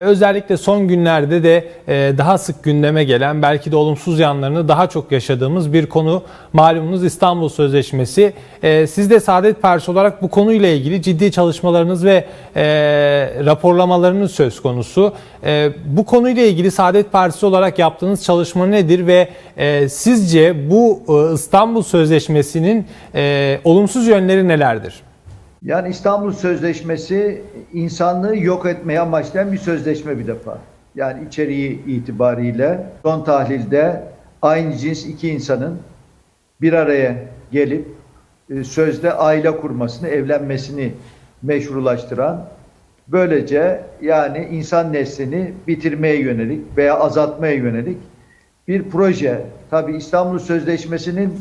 Özellikle son günlerde de e, daha sık gündeme gelen belki de olumsuz yanlarını daha çok yaşadığımız bir konu malumunuz İstanbul Sözleşmesi. E, Siz de Saadet Partisi olarak bu konuyla ilgili ciddi çalışmalarınız ve e, raporlamalarınız söz konusu. Bu konuyla ilgili Saadet Partisi olarak yaptığınız çalışma nedir ve sizce bu İstanbul Sözleşmesi'nin olumsuz yönleri nelerdir? Yani İstanbul Sözleşmesi insanlığı yok etmeye amaçlayan bir sözleşme bir defa. Yani içeriği itibariyle son tahlilde aynı cins iki insanın bir araya gelip e, sözde aile kurmasını, evlenmesini meşrulaştıran böylece yani insan neslini bitirmeye yönelik veya azaltmaya yönelik bir proje. Tabi İstanbul Sözleşmesi'nin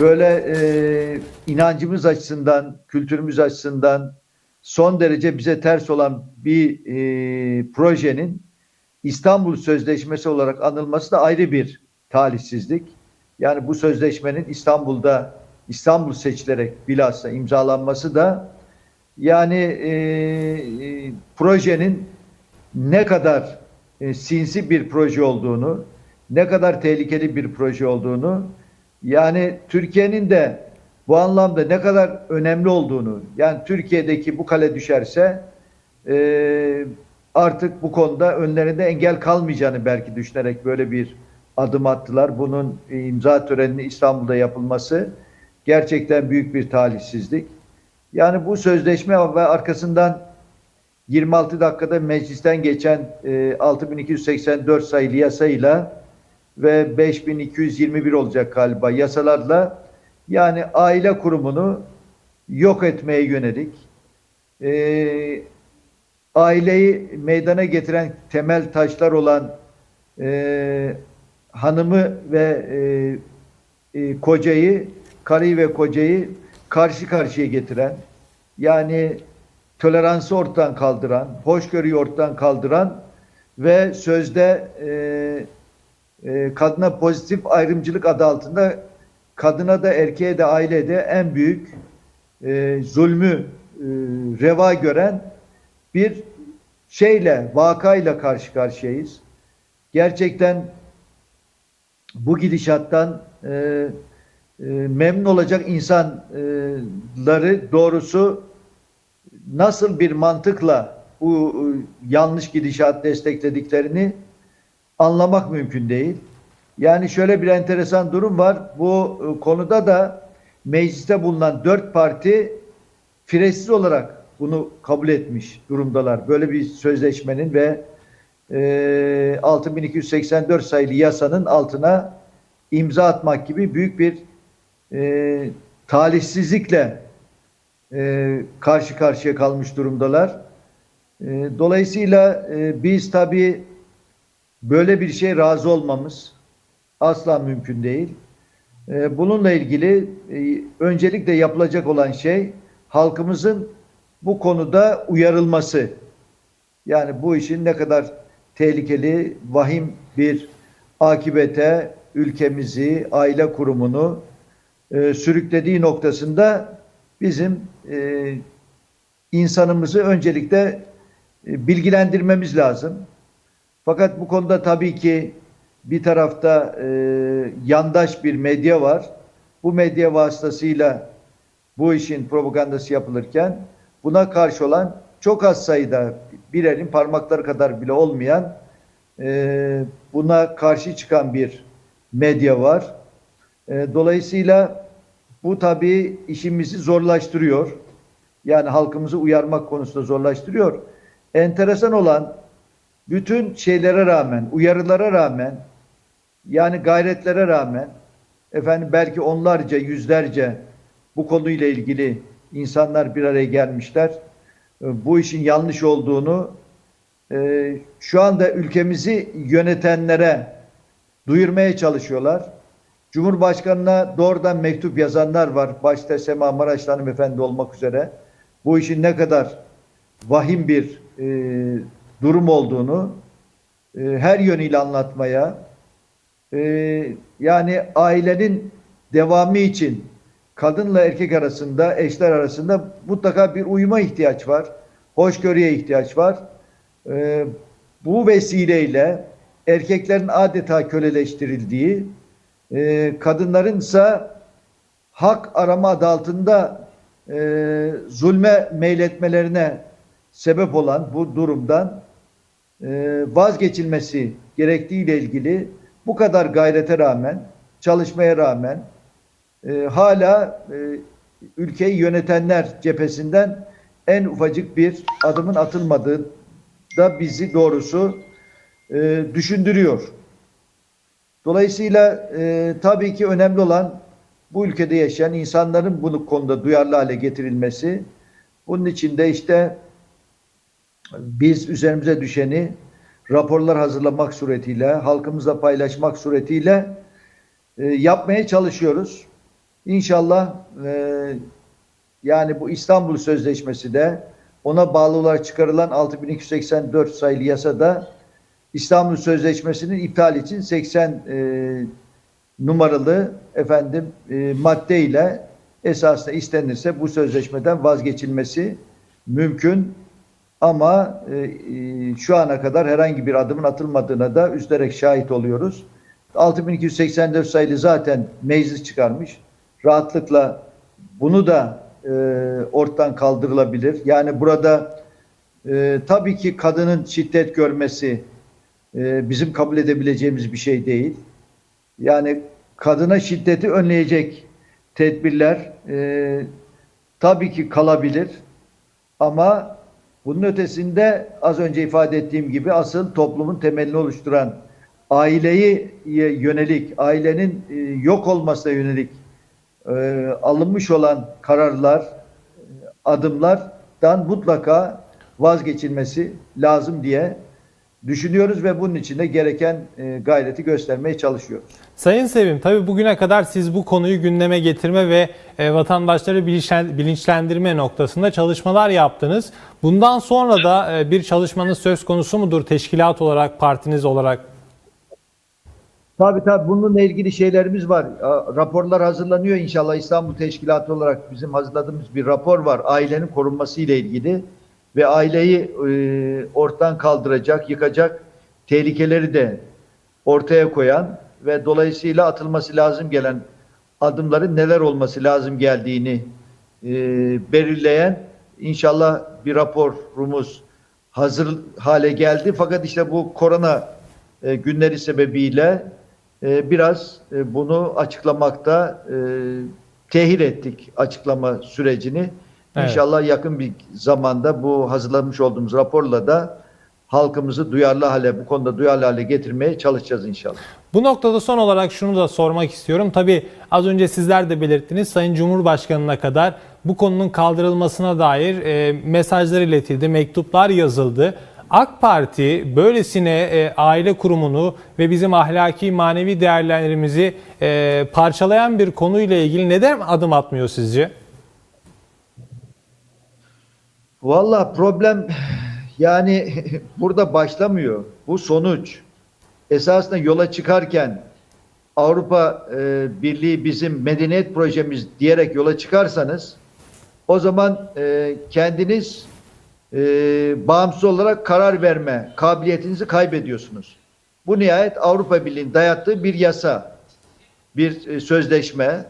böyle e, inancımız açısından, kültürümüz açısından son derece bize ters olan bir e, projenin İstanbul Sözleşmesi olarak anılması da ayrı bir talihsizlik. Yani bu sözleşmenin İstanbul'da İstanbul seçilerek bilhassa imzalanması da yani e, e, projenin ne kadar e, sinsi bir proje olduğunu, ne kadar tehlikeli bir proje olduğunu, yani Türkiye'nin de bu anlamda ne kadar önemli olduğunu, yani Türkiye'deki bu kale düşerse e, artık bu konuda önlerinde engel kalmayacağını belki düşünerek böyle bir adım attılar. Bunun imza töreninin İstanbul'da yapılması gerçekten büyük bir talihsizlik. Yani bu sözleşme ve arkasından 26 dakikada meclisten geçen e, 6284 sayılı yasayla ve 5221 olacak galiba yasalarla. Yani aile kurumunu yok etmeye yönelik e, aileyi meydana getiren temel taşlar olan e, hanımı ve e, e, kocayı, karıyı ve kocayı karşı karşıya getiren, yani toleransı ortadan kaldıran, hoşgörüyü ortadan kaldıran ve sözde e, e, kadına pozitif ayrımcılık adı altında kadına da erkeğe de ailede en büyük e, zulmü e, reva gören bir şeyle, vakayla karşı karşıyayız. Gerçekten bu gidişattan e, e, memnun olacak insanları doğrusu nasıl bir mantıkla bu e, yanlış gidişat desteklediklerini anlamak mümkün değil. Yani şöyle bir enteresan durum var. Bu e, konuda da mecliste bulunan dört parti firesiz olarak bunu kabul etmiş durumdalar. Böyle bir sözleşmenin ve e, 6284 sayılı yasanın altına imza atmak gibi büyük bir e, talihsizlikle e, karşı karşıya kalmış durumdalar. E, dolayısıyla e, biz tabii böyle bir şey razı olmamız asla mümkün değil. E, bununla ilgili e, öncelikle yapılacak olan şey halkımızın bu konuda uyarılması. Yani bu işin ne kadar tehlikeli, vahim bir akibete ülkemizi, aile kurumunu e, sürüklediği noktasında bizim e, insanımızı öncelikle e, bilgilendirmemiz lazım. Fakat bu konuda tabii ki bir tarafta e, yandaş bir medya var. Bu medya vasıtasıyla bu işin propagandası yapılırken buna karşı olan çok az sayıda bir elin parmakları kadar bile olmayan e, buna karşı çıkan bir medya var. E, dolayısıyla bu tabii işimizi zorlaştırıyor. Yani halkımızı uyarmak konusunda zorlaştırıyor. Enteresan olan bütün şeylere rağmen, uyarılara rağmen, yani gayretlere rağmen, efendim belki onlarca, yüzlerce bu konuyla ilgili insanlar bir araya gelmişler. E, bu işin yanlış olduğunu e, şu anda ülkemizi yönetenlere duyurmaya çalışıyorlar. Cumhurbaşkanına doğrudan mektup yazanlar var. Başta Sema Maraşlı hanımefendi olmak üzere. Bu işin ne kadar vahim bir e, durum olduğunu e, her yönüyle anlatmaya e, yani ailenin devamı için kadınla erkek arasında, eşler arasında mutlaka bir uyuma ihtiyaç var. Hoşgörüye ihtiyaç var. E, bu vesileyle erkeklerin adeta köleleştirildiği, e, kadınların ise hak arama adı altında e, zulme meyletmelerine sebep olan bu durumdan vazgeçilmesi gerektiğiyle ilgili bu kadar gayrete rağmen, çalışmaya rağmen e, hala e, ülkeyi yönetenler cephesinden en ufacık bir adımın atılmadığı da bizi doğrusu e, düşündürüyor. Dolayısıyla e, tabii ki önemli olan bu ülkede yaşayan insanların bu konuda duyarlı hale getirilmesi. Bunun için de işte biz üzerimize düşeni raporlar hazırlamak suretiyle, halkımızla paylaşmak suretiyle e, yapmaya çalışıyoruz. İnşallah e, yani bu İstanbul Sözleşmesi de ona bağlı olarak çıkarılan 6284 sayılı yasada İstanbul Sözleşmesi'nin iptal için 80 e, numaralı efendim e, madde ile esasında istenirse bu sözleşmeden vazgeçilmesi mümkün. Ama e, e, şu ana kadar herhangi bir adımın atılmadığına da üzülerek şahit oluyoruz. 6284 sayılı zaten meclis çıkarmış. Rahatlıkla bunu da e, ortadan kaldırılabilir. Yani burada e, tabii ki kadının şiddet görmesi e, bizim kabul edebileceğimiz bir şey değil. Yani kadına şiddeti önleyecek tedbirler e, tabii ki kalabilir. Ama bunun ötesinde az önce ifade ettiğim gibi asıl toplumun temelini oluşturan aileyi yönelik, ailenin e, yok olmasına yönelik e, alınmış olan kararlar, e, adımlardan mutlaka vazgeçilmesi lazım diye düşünüyoruz ve bunun için de gereken e, gayreti göstermeye çalışıyoruz. Sayın Sevim, tabii bugüne kadar siz bu konuyu gündeme getirme ve e, vatandaşları bilinçlen- bilinçlendirme noktasında çalışmalar yaptınız. Bundan sonra da e, bir çalışmanız söz konusu mudur teşkilat olarak, partiniz olarak? Tabii tabii bununla ilgili şeylerimiz var. Raporlar hazırlanıyor inşallah İstanbul Teşkilatı olarak bizim hazırladığımız bir rapor var. Ailenin korunması ile ilgili ve aileyi e, ortadan kaldıracak, yıkacak tehlikeleri de ortaya koyan ve dolayısıyla atılması lazım gelen adımların neler olması lazım geldiğini e, belirleyen inşallah bir raporumuz hazır hale geldi. Fakat işte bu korona e, günleri sebebiyle biraz bunu açıklamakta tehir ettik açıklama sürecini. Evet. İnşallah yakın bir zamanda bu hazırlamış olduğumuz raporla da halkımızı duyarlı hale, bu konuda duyarlı hale getirmeye çalışacağız inşallah. Bu noktada son olarak şunu da sormak istiyorum. Tabii az önce sizler de belirttiniz. Sayın Cumhurbaşkanı'na kadar bu konunun kaldırılmasına dair e, mesajlar iletildi, mektuplar yazıldı. AK Parti böylesine e, aile kurumunu ve bizim ahlaki manevi değerlerimizi e, parçalayan bir konuyla ilgili neden adım atmıyor sizce? Valla problem yani burada başlamıyor. Bu sonuç. Esasında yola çıkarken Avrupa e, Birliği bizim medeniyet projemiz diyerek yola çıkarsanız o zaman e, kendiniz e, bağımsız olarak karar verme kabiliyetinizi kaybediyorsunuz. Bu nihayet Avrupa Birliği'nin dayattığı bir yasa, bir e, sözleşme.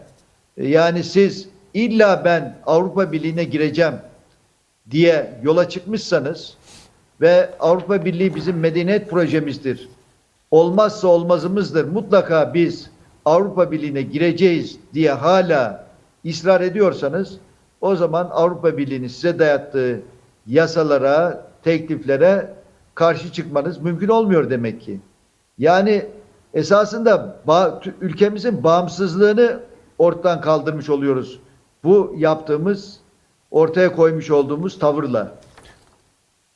E, yani siz illa ben Avrupa Birliği'ne gireceğim diye yola çıkmışsanız ve Avrupa Birliği bizim medeniyet projemizdir. Olmazsa olmazımızdır. Mutlaka biz Avrupa Birliği'ne gireceğiz diye hala ısrar ediyorsanız o zaman Avrupa Birliği'nin size dayattığı yasalara, tekliflere karşı çıkmanız mümkün olmuyor demek ki. Yani esasında ba- ülkemizin bağımsızlığını ortadan kaldırmış oluyoruz. Bu yaptığımız, ortaya koymuş olduğumuz tavırla.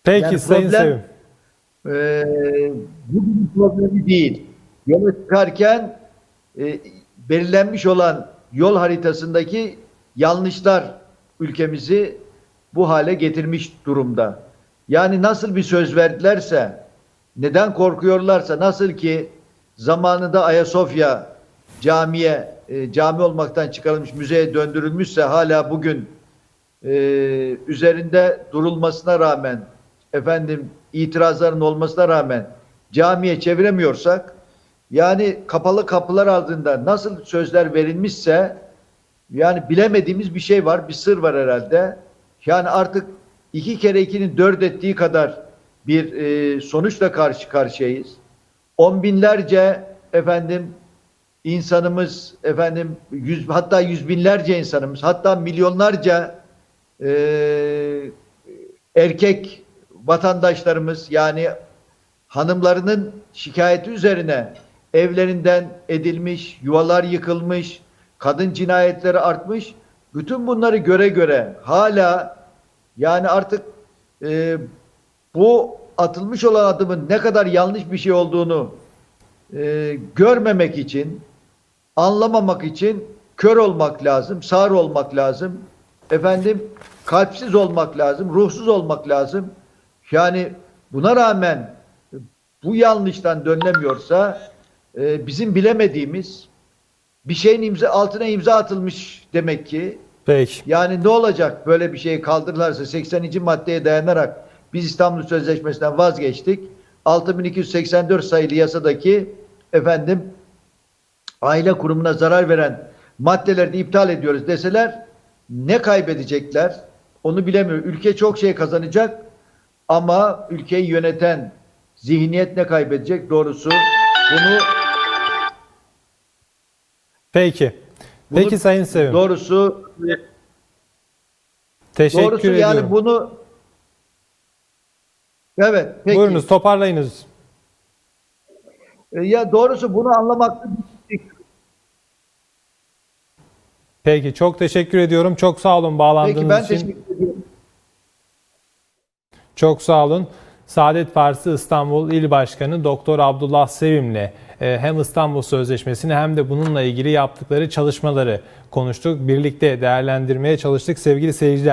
Peki Yani Sayın problem- Sevim. Ee, bu bir problemi değil. Yola çıkarken e, belirlenmiş olan yol haritasındaki yanlışlar ülkemizi bu hale getirmiş durumda. Yani nasıl bir söz verdilerse, neden korkuyorlarsa, nasıl ki zamanında Ayasofya camiye, e, cami olmaktan çıkarılmış, müzeye döndürülmüşse hala bugün e, üzerinde durulmasına rağmen efendim itirazların olmasına rağmen camiye çeviremiyorsak yani kapalı kapılar ardında nasıl sözler verilmişse yani bilemediğimiz bir şey var, bir sır var herhalde. Yani artık iki kere ikinin dört ettiği kadar bir e, sonuçla karşı karşıyayız. On binlerce efendim insanımız efendim yüz hatta yüz binlerce insanımız hatta milyonlarca e, erkek vatandaşlarımız yani hanımlarının şikayeti üzerine evlerinden edilmiş, yuvalar yıkılmış, kadın cinayetleri artmış. Bütün bunları göre göre hala yani artık e, bu atılmış olan adımın ne kadar yanlış bir şey olduğunu e, görmemek için, anlamamak için kör olmak lazım, sağır olmak lazım. Efendim kalpsiz olmak lazım, ruhsuz olmak lazım. Yani buna rağmen bu yanlıştan dönülemiyorsa e, bizim bilemediğimiz bir şeyin imza altına imza atılmış demek ki. Peki. Yani ne olacak böyle bir şey kaldırırlarsa 80. maddeye dayanarak biz İstanbul Sözleşmesi'nden vazgeçtik. 6284 sayılı yasadaki efendim aile kurumuna zarar veren maddeleri de iptal ediyoruz deseler ne kaybedecekler? Onu bilemiyorum. Ülke çok şey kazanacak ama ülkeyi yöneten zihniyet ne kaybedecek? Doğrusu bunu Peki. Bunu- Peki Sayın Sevim. doğrusu Teşekkür doğrusu ediyorum. yani bunu Evet, peki. Buyurunuz toparlayınız. E, Ya doğrusu bunu anlamakta Peki çok teşekkür ediyorum. Çok sağ olun bağlandığınız Peki ben için. teşekkür ediyorum. Çok sağ olun. Saadet Partisi İstanbul İl Başkanı Doktor Abdullah Sevim'le e, hem İstanbul Sözleşmesi'ni hem de bununla ilgili yaptıkları çalışmaları konuştuk. Birlikte değerlendirmeye çalıştık sevgili seyirciler.